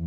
สวั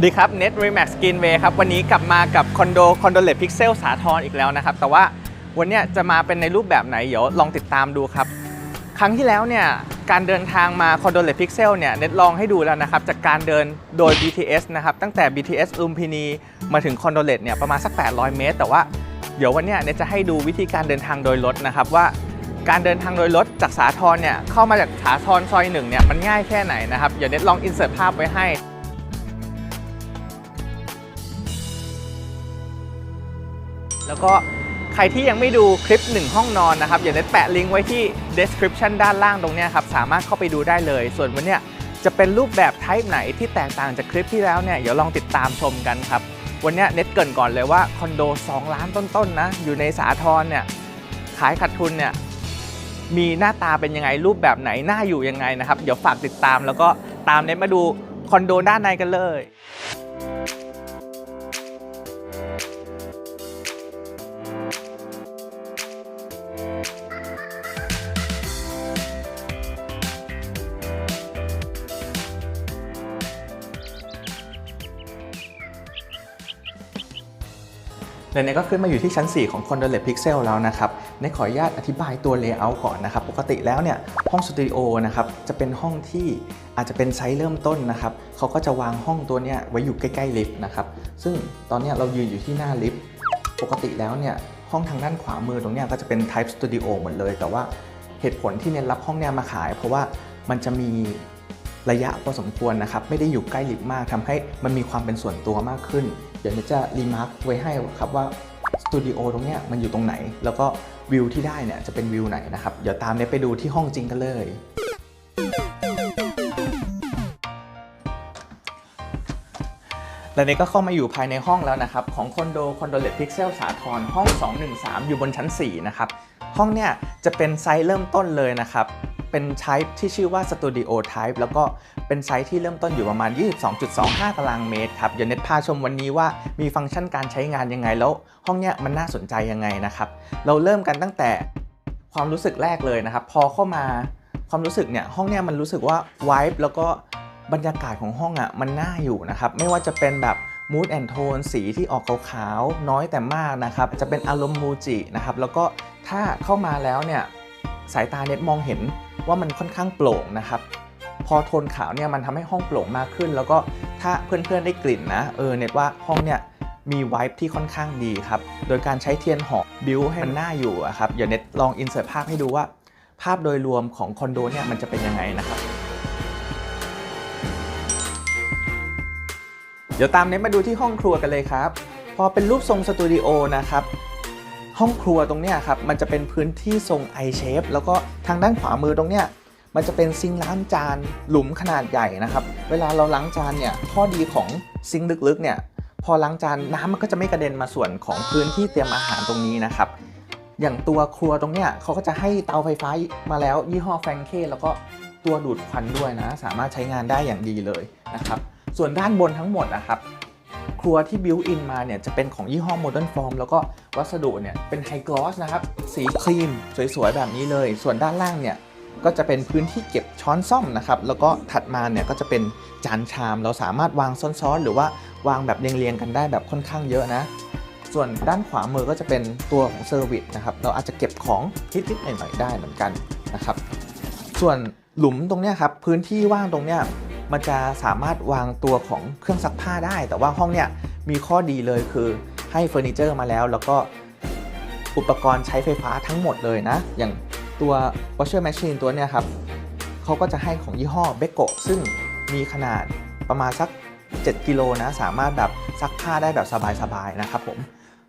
สดีครับ Net Remax Greenway ครับ วันนี้กลับมากับคอนโดคอนโดเลตพิกเซลสาทรอีกแล้วนะครับ แต่ว่าวันนี้จะมาเป็นในรูปแบบไหน เดี๋ยวลองติดตามดูครับ ครั้งที่แล้วเนี่ย การเดินทางมาคอนโดเลตพิกเซลเนี่ยเน็ตลองให้ดูแล้วนะครับ จากการเดินโดย BTS นะครับ ตั้งแต่ BTS ลุมพินีมาถึงคอนโดเลตเนี่ยประมาณสัก 800 เมตร แต่ว่าเดี๋ยววันนี้เน็ตจะให้ดูวิธีการเดินทางโดยรถนะครับว่าการเดินทางโดยรถจากสาทรเนี่ยเข้ามาจากสาทรซอยหนึ่งเนี่ยมันง่ายแค่ไหนนะครับเดี๋ยวเน็ตลองอินเสิร์ตภาพไว้ให้แล้วก็ ใครที่ยังไม่ดูคลิป 1 ห้องนอนนะครับอย่าได้แปะลิงก์ไว้ที่ description ด้านล่างตรงนี้ครับสามารถเข้าไปดูได้เลย ส่วนวันนี้จะเป็นรูปแบบ type ไหนที่แตกต่างจากคลิปที่แล้วเนี่ยเดี๋ยวลองติดตามชมกันครับวันนี้เน็ตเกรินก่อนเลยว่าคอนโด 2 ล้านต้นๆนะอยู่ในสาทรเนี่ยขายขาดทุนเนี่ยมีหน้าตาเป็นยังไงรูปแบบไหนหน่าอยู่ยังไงนะครับ เดี๋ยวฝากติดตามแล้วก็ตามเน็ตมาดูคอนโดด้านในกันเลย เดี๋ยวเนยก็ขึ้นมาอยู่ที่ชั้น 4 ของคอนโดเลตพิกเซลแล้วนะครับในขออนุญาตอธิบายตัวเลเยอร์ก่อนนะครับ ปกติแล้วเนี่ยห้องสตูดิโอนะครับจะเป็นห้องที่อาจจะเป็นไซส์เริ่มต้นนะครับเขาก็จะวางห้องตัวเนี้ยไว้อยู่ใกล้ๆลิฟต์นะครับซึ่งตอนเนี้ยเรายืนอยู่ที่หน้าลิฟต์ปกติแล้วเนี่ยห้องทางด้านขวามือตรงเนี้ยก็จะเป็น Type Studio หมดเลย แต่ว่าเหตุผลที่เน้นรับห้องเนี้ยมาขาย เพราะว่ามันจะมี ระยะพอสมควรนะครับไม่ได้อยู่ใกล้ลิฟต์มากทำให้มันมีความเป็นส่วนตัวมากขึ้น เดี๋ยวเนจะรีมาร์คไว้ให้ครับว่าสตูดิโอตรงเนี้ยมันอยู่ตรงไหน แล้วก็วิวที่ได้เนี่ยจะเป็นวิวไหนนะครับเดี๋ยวตามเนยไปดูที่ห้องจริงกันเลยและนี่ก็เข้ามาอยู่ภายในห้องแล้วนะครับ ของคอนโดคอนโดเลตพิกเซลสาทรห้อง 213 อยู่บนชั้น 4 นะครับ ห้องเนี่ยจะเป็นไซส์เริ่มต้นเลยนะครับ เป็นไทป์ที่ชื่อว่า Studio Type แล้วก็เป็นไซส์ที่เริ่มต้นอยู่ประมาณ 22.25 ตารางเมตรครับ เดี๋ยวเน็ตพาชมวันนี้ว่ามีฟังก์ชันการใช้งานยังไงแล้วห้องเนี่ยมันน่าสนใจยังไงนะครับ เราเริ่มกันตั้งแต่ความรู้สึกแรกเลยนะครับ พอเข้ามาความรู้สึกเนี่ยห้องเนี่ยมันรู้สึกว่าวายแล้วก็บรรยากาศของห้องอะมันน่าอยู่นะครับ ไม่ว่าจะเป็นแบบ mood and tone สีที่ออกขาวๆน้อยแต่มากนะครับ จะเป็นอารมณ์มูจินะครับ แล้วก็ถ้าเข้ามาแล้วเนี่ยสายตาเน็ตมองเห็นว่ามันค่อนข้างโปร่งนะครับ พอโทนขาวเนี่ยมันทำให้ห้องโปร่งมากขึ้น แล้วก็ถ้าเพื่อนๆได้กลิ่นนะเออเน็ตว่าห้องเนี่ยมีไวท์ที่ค่อนข้างดีครับ โดยการใช้เทียนหอมบิวให้มันน่าอยู่ครับ เดี๋ยวเน็ตลองอินเสิร์ตภาพให้ดูว่า ภาพโดยรวมของคอนโดเนี่ยมันจะเป็นยังไงนะครับ เดี๋ยวตามเน็ตมาดูที่ห้องครัวกันเลยครับ พอเป็นรูปทรงสตูดิโอนะครับห้องครัวตรงเนี้ยครับมันจะเป็นพื้นที่ทรง I shape แล้วก็ทางด้านขวามือตรงเนี้ยมันจะเป็นซิงล้างจานหลุมขนาดใหญ่นะครับ เวลาเราล้างจานเนี่ยข้อดีของซิงลึกๆเนี่ยพอล้างจานน้ำมันก็จะไม่กระเด็นมาส่วนของพื้นที่เตรียมอาหารตรงนี้นะครับ อย่างตัวครัวตรงเนี้ยเขาก็จะให้เตาไฟฟ้ามาแล้วยี่ห้อแฟรงเคแล้วก็ตัวดูดควันด้วยนะ สามารถใช้งานได้อย่างดีเลยนะครับ ส่วนด้านบนทั้งหมดนะครับ ครัวที่บิวอินมาเนี่ยจะเป็นของยี่ห้อ Modern Form แล้วก็วัสดุเนี่ยเป็นไฮกลอสนะครับ สีครีมสวยๆ แบบนี้เลย ส่วนด้านล่างเนี่ยก็จะเป็นพื้นที่เก็บช้อนซ่อมนะครับ แล้วก็ถัดมาเนี่ยก็จะเป็นจานชาม เราสามารถวางซ้อนๆ หรือว่าวางแบบเรียงๆกันได้แบบค่อนข้างเยอะนะ ส่วนด้านขวามือก็จะเป็นตัวของเซอร์วิสนะครับ เราอาจจะเก็บของนิดๆหน่อยๆได้เหมือนกันนะครับ ส่วนหลุมตรงเนี้ยครับพื้นที่ว่างตรงเนี้ย มันจะสามารถวางตัวของเครื่องซักผ้าได้ แต่ว่าห้องเนี้ยมีข้อดีเลยคือให้เฟอร์นิเจอร์มาแล้ว แล้วก็อุปกรณ์ใช้ไฟฟ้าทั้งหมดเลยนะ อย่างตัว washer machine ตัวเนี้ยครับเขาก็จะให้ของยี่ห้อเบโกซึ่งมีขนาดประมาณสัก 7 กิโลนะ สามารถแบบซักผ้าได้แบบสบายๆนะครับผม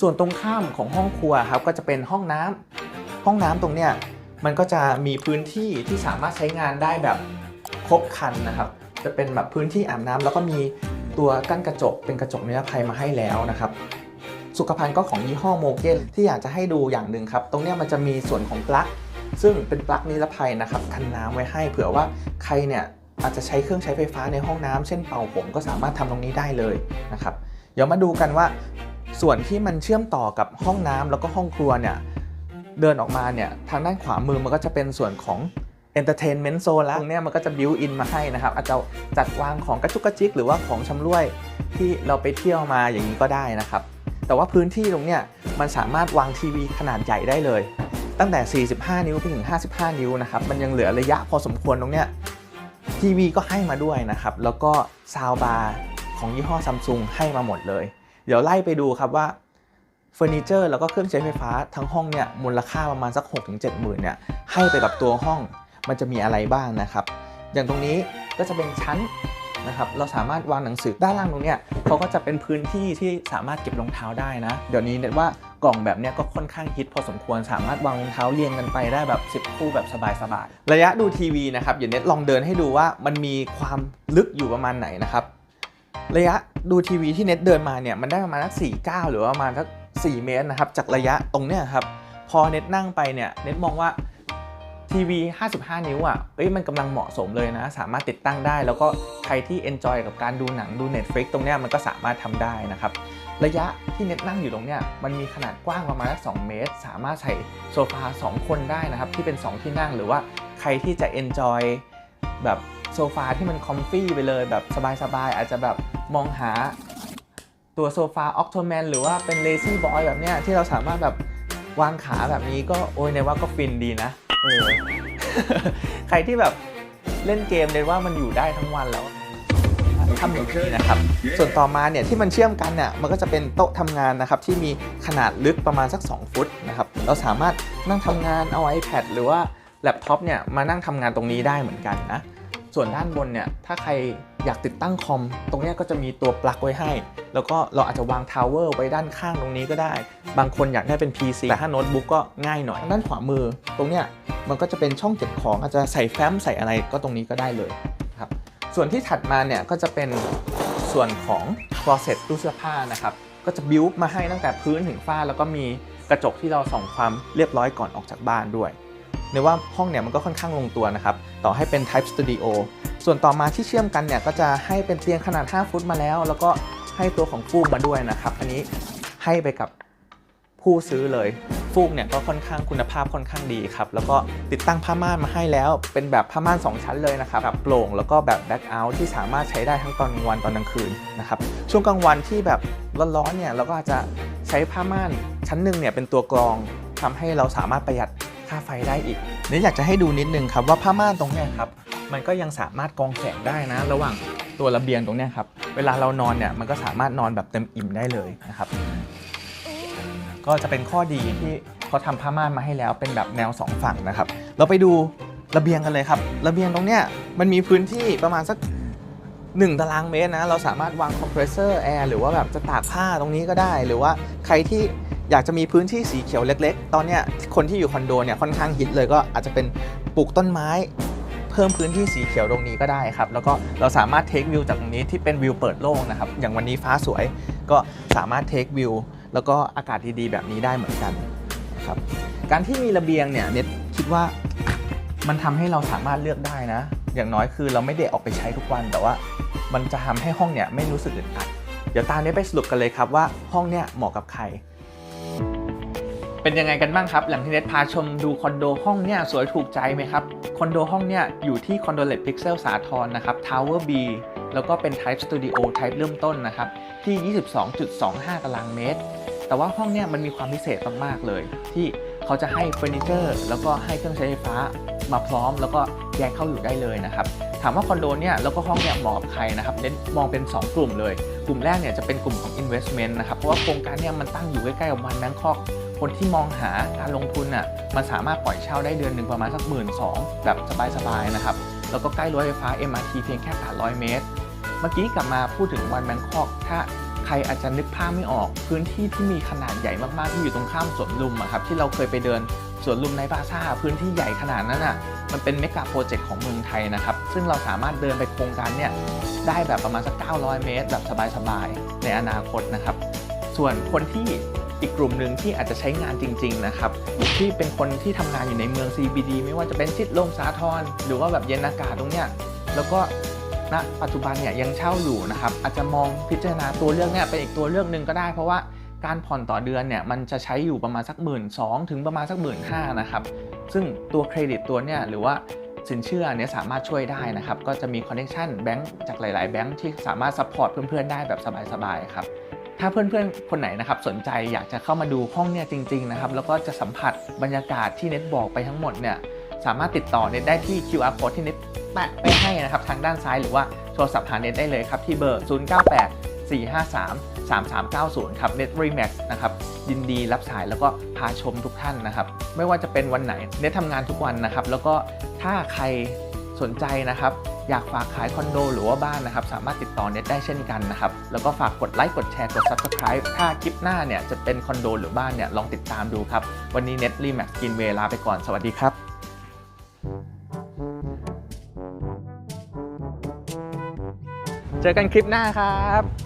ส่วนตรงข้ามของห้องครัวครับก็จะเป็นห้องน้ำห้องน้ำตรงเนี้ยมันก็จะมีพื้นที่ที่สามารถใช้งานได้แบบครบครันนะครับ จะเป็นแบบพื้นที่อาบน้ำแล้วก็มีตัวกั้นกระจกเป็นกระจกนิรภัยมาให้แล้วนะครับสุขภัณฑ์ก็ของยี่ห้อโมเกนที่อยากจะให้ดูอย่างหนึ่งครับ ตรงนี้มันจะมีส่วนของปลั๊กซึ่งเป็นปลั๊กนิรภัยนะครับกันน้ำไว้ให้ เผื่อว่าใครเนี่ยอาจจะใช้เครื่องใช้ไฟฟ้าในห้องน้ำเช่นเป่าผมก็สามารถทำตรงนี้ได้เลยนะครับเดี๋ยวมาดูกันว่าส่วนที่มันเชื่อมต่อกับห้องน้ำแล้วก็ห้องครัวเนี่ยเดินออกมาเนี่ยทางด้านขวามือมันก็จะเป็นส่วนของ Entertainment Zone แล้วตรงเนี้ยมันก็จะบิวอินมาให้นะครับ อาจจะจัดวางของกระจุกกระจิกหรือว่าของชำร่วยที่เราไปเที่ยวมาอย่างนี้ก็ได้นะครับ แต่ว่าพื้นที่ตรงเนี้ยมันสามารถวางทีวีขนาดใหญ่ได้เลย ตั้งแต่ 45 นิ้วไปถึง 55 นิ้วนะครับ มันยังเหลือระยะพอสมควรตรงเนี้ยทีวีก็ให้มาด้วยนะครับ แล้วก็ซาวบาร์ของยี่ห้อซัมซุงให้มาหมดเลย เดี๋ยวไล่ไปดูครับว่าเฟอร์นิเจอร์แล้วก็เครื่องใช้ไฟฟ้าทั้งห้องเนี่ยมูลค่าประมาณสัก 6-7หมื่นเนี่ยให้ไปกับตัวห้อง มันจะมีอะไรบ้างนะครับ อย่างตรงนี้ก็จะเป็นชั้นนะครับเราสามารถวางหนังสือด้านล่างตรงเนี้ยเขาก็จะเป็นพื้นที่ที่สามารถเก็บรองเท้าได้นะ เดี๋ยวนี้เน็ตว่ากล่องแบบเนี้ยก็ค่อนข้างฮิตพอสมควรสามารถวางรองเท้าเรียงกันไปได้แบบ 10 คู่แบบสบายๆระยะดูทีวีนะครับเดี๋ยวเน็ตลองเดินให้ดูว่ามันมีความลึกอยู่ประมาณไหนนะครับระยะดูทีวีที่เน็ตเดินมาเนี่ยมันได้ประมาณสัก4 9หรือว่าประมาณสัก4เมตรนะครับจากระยะตรงเนี้ยครับพอเน็ตนั่งไปเนี่ยเน็ตมองว่า ทีวี 55 นิ้วอะ เอ้ย มันกำลังเหมาะสมเลยนะ สามารถติดตั้งได้ แล้วก็ใครที่ enjoy กับการดูหนังดู Netflix ตรงเนี้ยมันก็สามารถทำได้นะครับ ระยะที่เน็ตนั่งอยู่ตรงเนี้ยมันมีขนาดกว้างประมาณสัก2เมตร สามารถใส่โซฟา 2 คนได้นะครับ ที่เป็น 2 ที่นั่ง หรือว่าใครที่จะ enjoy แบบโซฟาที่มันคอมฟี่ไปเลยแบบสบายๆ อาจจะแบบมองหาตัวโซฟาออกโทแมนหรือว่าเป็นเลซี่บอยแบบเนี้ยที่เราสามารถแบบวางขาแบบนี้ก็โอ้ยในว่าก็ฟินดีนะ ออ ใครที่แบบเล่นเกมเลยว่ามันอยู่ได้ทั้งวันแล้วทำอย่างนี้นะครับ ส่วนต่อมาเนี่ยที่มันเชื่อมกันเนี่ยมันก็จะเป็นโต๊ะทำงานนะครับที่มีขนาดลึกประมาณสัก 2 ฟุตนะครับเราสามารถนั่งทำงานเอา iPad หรือว่าแล็ปท็อปเนี่ยมานั่งทำงานตรงนี้ได้เหมือนกันนะ ส่วนด้านบนเนี่ยถ้าใคร อยากติดตั้งคอม ตรงเนี้ยก็จะมีตัวปลั๊กไว้ให้ แล้วก็เราอาจจะวางทาวเวอร์ไว้ด้านข้างตรงนี้ก็ได้ บางคนอยากได้เป็น PC แต่ถ้าโน้ตบุ๊กก็ง่ายหน่อย ด้านขวามือ ตรงเนี้ยมันก็จะเป็นช่องเก็บของอาจจะใส่แฟ้มใส่อะไรก็ตรงนี้ก็ได้เลยครับ ส่วนที่ถัดมาเนี่ยก็จะเป็นส่วนของ closet ตู้เสื้อผ้านะครับ ก็จะบิวมาให้ตั้งแต่พื้นถึงฝ้า แล้วก็มีกระจกที่เราส่องความเรียบร้อยก่อนออกจากบ้านด้วย ในว่าห้องเนี่ยมันก็ค่อนข้างลงตัวนะครับ ต่อให้เป็น Type Studio ส่วนต่อมาที่เชื่อมกันเนี่ยก็จะให้เป็นเตียงขนาด 5 ฟุตมาแล้ว แล้วก็ให้ตัวของฟูกมาด้วยนะครับ อันนี้ให้ไปกับผู้ซื้อเลย ฟูกเนี่ยก็ค่อนข้างคุณภาพค่อนข้างดีครับ แล้วก็ติดตั้งผ้าม่านมาให้แล้ว เป็นแบบผ้าม่าน 2 ชั้นเลยนะครับแบบโปร่งแล้วก็แบบแบ็ k เอาท์ที่สามารถใช้ได้ทั้งตอนกลางวันตอนกลางคืนนะครับ ช่วงกลางวันที่แบบร้อนๆเนี่ยเราก็อาจจะใช้ผ้าม่านชั้นหนึ่งเนี่ยเป็นตัวกรองทำให้เราสามารถประหยัด ค่าไฟได้อีกเนี่ยอยากจะให้ดูนิดนึงครับว่าผ้าม่านตรงเนี้ยครับมันก็ยังสามารถกองแสงได้นะ ระหว่างตัวระเบียงตรงเนี้ยครับเวลาเรานอนเนี่ยมันก็สามารถนอนแบบเต็มอิ่มได้เลยนะครับ ก็จะเป็นข้อดีที่เขาทำผ้าม่านมาให้แล้วเป็นแบบแนวสองฝั่งนะครับ เราไปดูระเบียงกันเลยครับ ระเบียงตรงเนี้ยมันมีพื้นที่ประมาณสัก 1 ตารางเมตรนะ เราสามารถวางคอมเพรสเซอร์แอร์หรือว่าแบบจะตากผ้าตรงนี้ก็ได้ หรือว่าใครที่ อยากจะมีพื้นที่สีเขียวเล็ก ๆ ตอนเนี้ยคนที่อยู่คอนโดเนี่ยค่อนข้างฮิตเลยก็อาจจะเป็นปลูกต้นไม้ เพิ่มพื้นที่สีเขียวตรงนี้ก็ได้ครับ แล้วก็เราสามารถเทควิวจากตรงนี้ที่เป็นวิวเปิดโล่งนะครับ อย่างวันนี้ฟ้าสวยก็สามารถเทควิวแล้วก็อากาศดีๆ แบบนี้ได้เหมือนกันครับการที่มีระเบียงเนี่ยเน็ตคิดว่ามันทำให้เราสามารถเลือกได้นะ อย่างน้อยคือเราไม่ได้ออกไปใช้ทุกวัน แต่ว่ามันจะทำให้ห้องเนี่ยไม่รู้สึกอึดอัด เดี๋ยวตามนี้ไปสรุปกันเลยครับว่าห้องเนี่ยเหมาะกับใคร เป็นยังไงกันบ้างครับ หลังที่เน็ตพาชมดูคอนโดห้องเนี่ยสวยถูกใจไหมครับ คอนโดห้องเนี่ยอยู่ที่คอนโดเลตพิกเซลสาทรนะครับทาวเวอร์บีแล้วก็เป็น Type Studio Type เริ่มต้นนะครับ ที่ 22.25 ตารางเมตร แต่ว่าห้องเนี่ยมันมีความพิเศษมากๆเลยที่ เขาจะให้เฟอร์นิเจอร์แล้วก็ให้เครื่องใช้ไฟฟ้ามาพร้อม แล้วก็แยกเข้าอยู่ได้เลยนะครับถามว่าคอนโดเนี่ยแล้วก็ห้องเนี่ยเหมาะกับใครนะครับเน้นมองเป็น 2 กลุ่มเลย กลุ่มแรกเนี่ยจะเป็นกลุ่มของ investment นะครับเพราะว่าโครงการเนี่ยมันตั้งอยู่ใกล้ๆกับวันแบงคอกคนที่มองหาการลงทุนอะมันสามารถปล่อยเช่าได้เดือนหนึ่งประมาณสักหมื่นสองแบบสบายๆนะครับแล้วก็ใกล้รถไฟฟ้า MRT เพียงแค่800 เมตร เมื่อกี้กลับมาพูดถึงวันแบงคอกถ้า ใครอาจจะนึกภาพไม่ออก พื้นที่ที่มีขนาดใหญ่มากๆที่อยู่ตรงข้ามสวนลุมอะครับที่เราเคยไปเดินสวนลุมในบาซ่าพื้นที่ใหญ่ขนาดนั้นอะมันเป็นเมกะโปรเจกต์ของเมืองไทยนะครับ ซึ่งเราสามารถเดินไปโครงการเนี่ยได้แบบประมาณสัก 900 เมตร แบบสบายๆ ในอนาคตนะครับ ส่วนคนที่อีกกลุ่มหนึ่งที่อาจจะใช้งานจริง ๆ นะครับ ที่เป็นคนที่ทำงานอยู่ในเมือง CBD ไม่ว่าจะเป็นชิดลมสาทรหรือว่าแบบเย็นอากาศตรงเนี้ยแล้วก็ ณปัจจุบันเนี่ยยังเช่าอยู่นะครับอาจจะมองพิจารณาตัวเลือกเนี่ยเป็นอีกตัวเลือกหนึ่งก็ได้ เพราะว่าการผ่อนต่อเดือนเนี่ยมันจะใช้อยู่ประมาณสักหมื่นสองถึงประมาณสักหมื่นห้านะครับซึ่งตัวเครดิตตัวเนี่ยหรือว่าสินเชื่อเนี่ยสามารถช่วยได้นะครับ ก็จะมีคอนเน c ชันแบงก์จากหลายๆแบงก์ที่สามารถซัพพอร์ตเพื่อนๆได้แบบสบายๆครับถ้าเพื่อนๆ คนไหนนะครับสนใจอยากจะเข้ามาดูห้องเนี่ยจริงๆนะครับแล้วก็จะสัมผัสบรรยากาศที่เน็ตบอกไปทั้งหมดเนี่ย สามารถติดต่อเน็ตได้ที่ QR code ที่เน็ตแปะไปให้นะครับทางด้านซ้ายหรือว่าโทรศัพท์หาเน็ตได้เลยครับที่เบอร์ 098 453 3390 ครับ Net Remax นะครับ ยินดีรับสายแล้วก็พาชมทุกท่านนะครับ ไม่ว่าจะเป็นวันไหน เน็ตทำงานทุกวันนะครับ แล้วก็ถ้าใครสนใจนะครับ อยากฝากขายคอนโดหรือว่าบ้านนะครับ สามารถติดต่อเน็ตได้เช่นกันนะครับ แล้วก็ฝากกดไลค์กดแชร์กด Subscribe ถ้าคลิปหน้าเนี่ยจะเป็นคอนโดหรือบ้านเนี่ยลองติดตามดูครับ วันนี้เน็ตรีแม็กซ์กินเวลาไปก่อนสวัสดีครับ เจอกันคลิปหน้าครับ